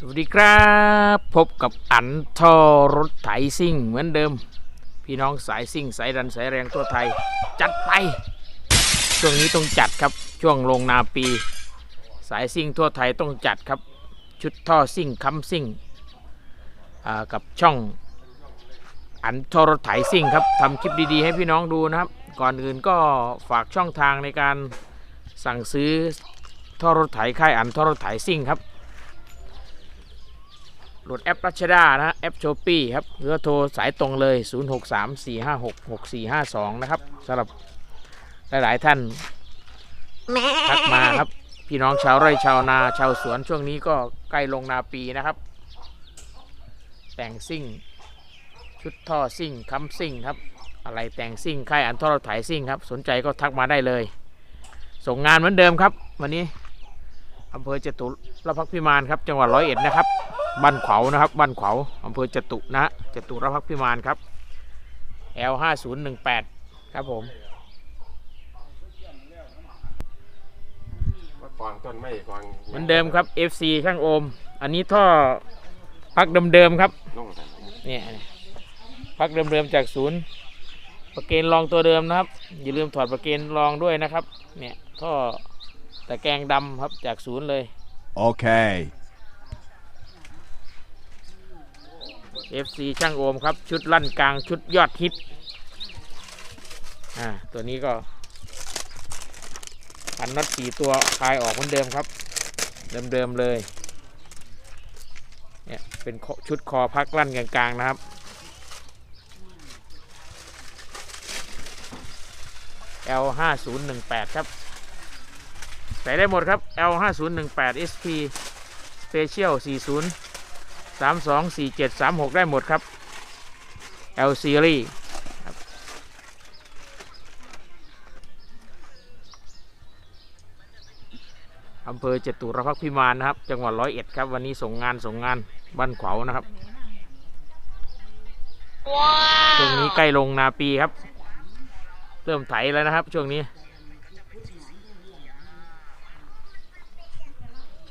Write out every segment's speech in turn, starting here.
สวัสดีครับ พบกับอันทอรถไถซิ่งเหมือนเดิม พี่น้องสายซิ่งสายดันสายแรงทั่วไทย จัดไป ช่วงนี้ต้องจัดครับช่วงลงนาปี สายซิ่งทั่วไทยต้องจัดครับ ชุดท่อซิ่งคัมซิ่งกับช่องอันทอรถไถซิ่งครับทำคลิปดีๆ ให้พี่น้องดูนะครับ ก่อนอื่นก็ฝากช่องทางในการสั่งซื้อท่อรถไถค่ายอันทอรถไถซิ่งครับ โหลดแอปรัชดานะแอปโชปี้ครับหรือว่าโทรสายตรงเลย 0634566452 นะครับสำหรับหลาย ๆ ท่านทักมาครับ พี่น้องชาวไร่ชาวนาชาวสวนช่วงนี้ก็ใกล้ลงนาปีนะครับ แต่งซิ่ง ชุดท่อซิ่งค้ำซิ่งครับ อะไรแต่งซิ่งค่ายอันท่อเราถ่ายซิ่งครับ สนใจก็ทักมาได้เลย ส่งงานเหมือนเดิมครับ วันนี้อำเภอจตุรพักพิมานครับ จังหวัดร้อยเอ็ดนะครับ บ้านขวาวนะครับบ้านขวาวอำเภอจตุนะฮะจตุรพักษ์พิมานครับ L 5 0 1 8ครับผมกวางต้นไม้กวางเหมือนเดิมครับ FC ช่างโอม อันนี้ท่อพักเดิมๆครับลงกันเนี่ยพักเดิมๆจากศูนย์ประเกนรองตัวเดิมนะครับ อย่าลืมถอดประเกนรองด้วยนะครับ เนี่ยท่อตะแกรงดำครับจากศูนย์เลย Okay. FC ช่างโอมครับ ชุดลั่นกลางชุดยอดฮิต อ่า ตัวนี้ก็พันน็อตสี่ตัวคลายออกเหมือนเดิมครับ เดิมๆเลย เนี่ย เป็นชุดคอพักลั่นกลางๆนะครับ L 5 0 1 8ครับ ใส่ได้หมดครับ L 5 0 1 8 SP Special 40 32 47 36 ได้หมดครับ L Series ครับอำเภอจตุรพักพิมานนะครับ จังหวัดร้อยเอ็ดครับ วันนี้ส่งงานส่งงานบ้านขวาวนะครับช่วงนี้ใกล้ลงนาปีครับ เริ่มไถแล้วนะครับ ช่วงนี้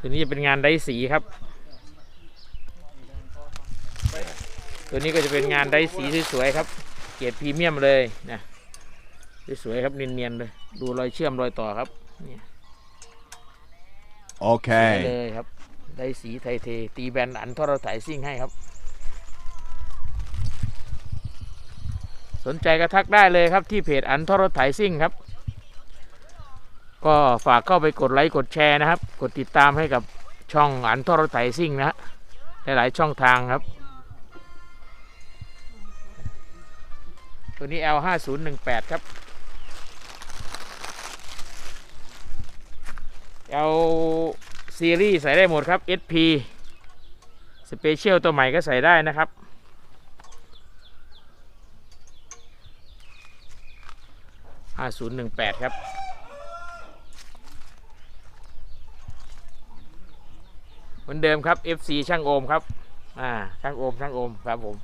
ตัวนี้จะเป็นงานได้สีครับ ตัวนี้ก็จะเป็นงานไดสีสวยๆครับ เกรดพรีเมียมเลยนะสวยๆครับเนียนๆเลย ดูรอยเชื่อมรอยต่อครับนี่ได้ Okay. เลยครับ ได้สีไทยเท ตีแบนอันทอเราถ่ายซิ่งให้ครับ สนใจก็ทักได้เลยครับที่เพจอันทอรถไถซิ่งครับ ก็ฝากเข้าไปกดไลค์กดแชร์นะครับ กดติดตามให้กับช่องอันทอรถไถซิ่งนะฮะหลายๆช่องทางครับ ตัวนี้ L 5 0 1 8ครับ L ซีรีส์ใส่ได้หมดครับ SP Special ตัวใหม่ก็ใส่ได้นะครับ 5018 ครับเหมือนเดิมครับ FC ช่างโอมครับ อ่า ช่างโอม ช่างโอม ครับผม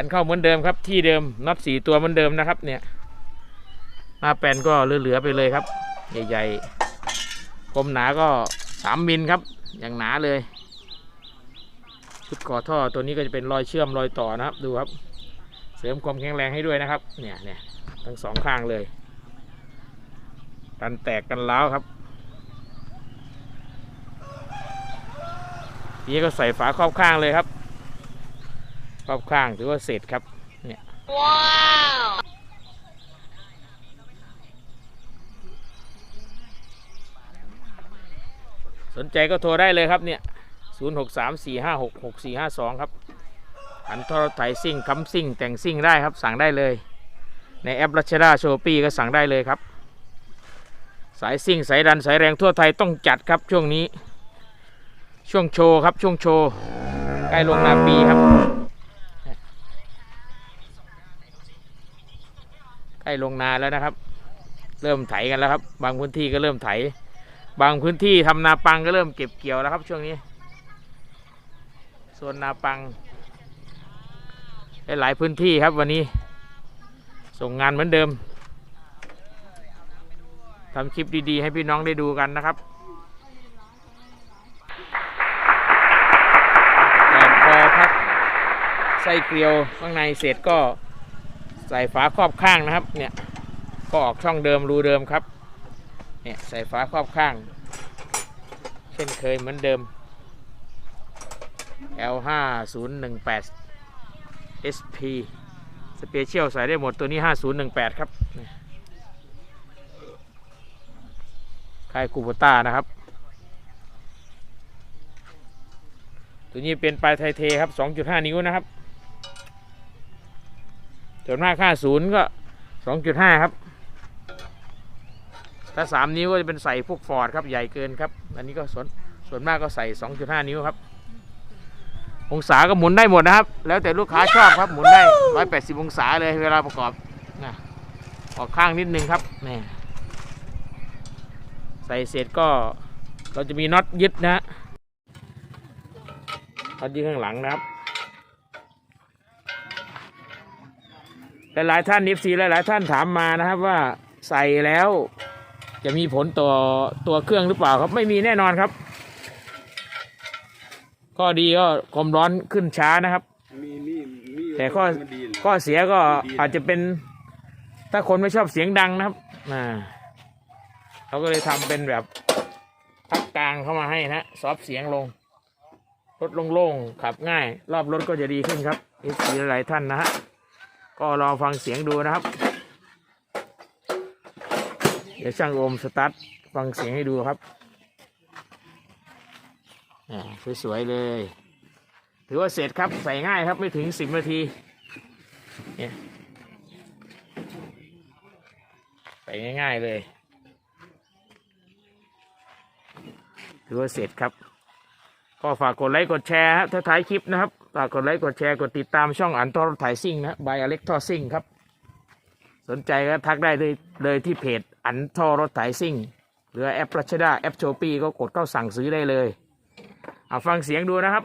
ขันเข้าเหมือนเดิมครับ ที่เดิมน็อตสี่ตัวเหมือนเดิมนะครับ เนี่ยหน้าแปนก็เหลือๆไปเลยครับ ใหญ่ๆคมหนาก็สามมิลครับ อย่างหนาเลยชุดก่อท่อตัวนี้ก็จะเป็นรอยเชื่อมรอยต่อนะครับ ดูครับ เสริมความแข็งแรงให้ด้วยนะครับ เนี่ยเนี่ยทั้งสองข้างเลยกันแตกกันล้าวครับทีนี้ก็ใส่ฝาครอบข้างเลยครับ รอบข้างถือว่าเสร็จครับ เนี่ยสนใจก็โทรได้เลยครับเนี่ย 0 6 3 4 5 6 6 4 5 2 ครับอันทรไถซิ่งคัมซิ่ง แต่งซิ่งได้ครับ สั่งได้เลย ในแอปรัชดาโชปีก็สั่งได้เลยครับ สายซิ่ง สายดัน สายแรงทั่วไทยต้องจัดครับช่วงนี้ ช่วงโชว์ครับ ช่วงโชว์ ใกล้ลงนาปีครับ ใก ล้ลงนาแล้วนะครับ เริ่มไถกันแล้วครับ บางพื้นที่ก็เริ่มไถ บางพื้นที่ทำนาปังก็เริ่มเก็บเกี่ยวแล้วครับ ช่วงนี้ส่วนนาปังหลายพื้นที่ครับวันนี้ ส่งงานเหมือนเดิมทำคลิปดีๆ ให้พี่น้องได้ดูกันนะครับแต่พอพักไส้เกลียวข้างในเสร็จก็ ใส่ฝาครอบข้างนะครับ เนี่ยก็ออกช่องเดิมรูเดิมครับ เนี่ยใส่ฝาครอบข้าง เช่นเคยเหมือนเดิม L 5 0 1 8 SP สเปเชียลใส่ได้หมดตัวนี้ 5018 ครับค่ายคูโบต้านะครับ ตัวนี้เป็นปลายไทเทครับ 2.5 นิ้วนะครับ ส่วนมาก50ก็2.5ครับ ถ้า3นิ้วก็จะเป็นใส่พวกฟอร์ดครับใหญ่เกินครับ อันนี้ก็ส่วนส่วนมากก็ใส่2.5นิ้วครับ องศาก็หมุนได้หมดนะครับ แล้วแต่ลูกค้าชอบครับหมุนได้180องศาเลยเวลาประกอบนะออกข้างนิดนึงครับนี่ใส่เสร็จก็เราจะมีน็อตยึดนะฮะน็อตยึดข้างหลังนะครับ หลายๆท่านนิฟซีหลายๆท่านถามมานะครับว่าใส่แล้วจะมีผลต่อตัวเครื่องหรือเปล่าครับ ไม่มีแน่นอนครับ ข้อดีก็ความร้อนขึ้นช้านะครับ มีมีมีแต่ข้อมันดีนะข้อเสียก็อาจจะเป็น ถ้าคนไม่ชอบเสียงดังนะครับอ่าเราก็เลยทำเป็นแบบพักกลางเข้ามาให้นะซอฟต์เสียงลง รถโล่งๆขับง่าย รอบรถก็จะดีขึ้นครับอีสีหลายท่านนะฮะ ก็ลองฟังเสียงดูนะครับ เดี๋ยวช่างโอมสตาร์ทฟังเสียงให้ดูครับอ่าสวยๆเลย ถือว่าเสร็จครับใส่ง่ายครับไม่ถึงสิบนาทีเนี่ยใส่ง่ายๆเลย ถือว่าเสร็จครับ ก็ฝากกดไลค์กดแชร์ฮะถ้าท้ายคลิปนะครับ ฝากกดไลค์กดแชร์กดติดตามช่องอันทอรถ่ายซิ่งนะบายอเล็กทอซิ่งครับ สนใจก็ทักได้เลยเลยที่เพจอันทอรถถ่ายซิ่งหรือแอปรัชดาแอปโชปีก็กดเข้าสั่งซื้อได้เลยเอาฟังเสียงดูนะครับ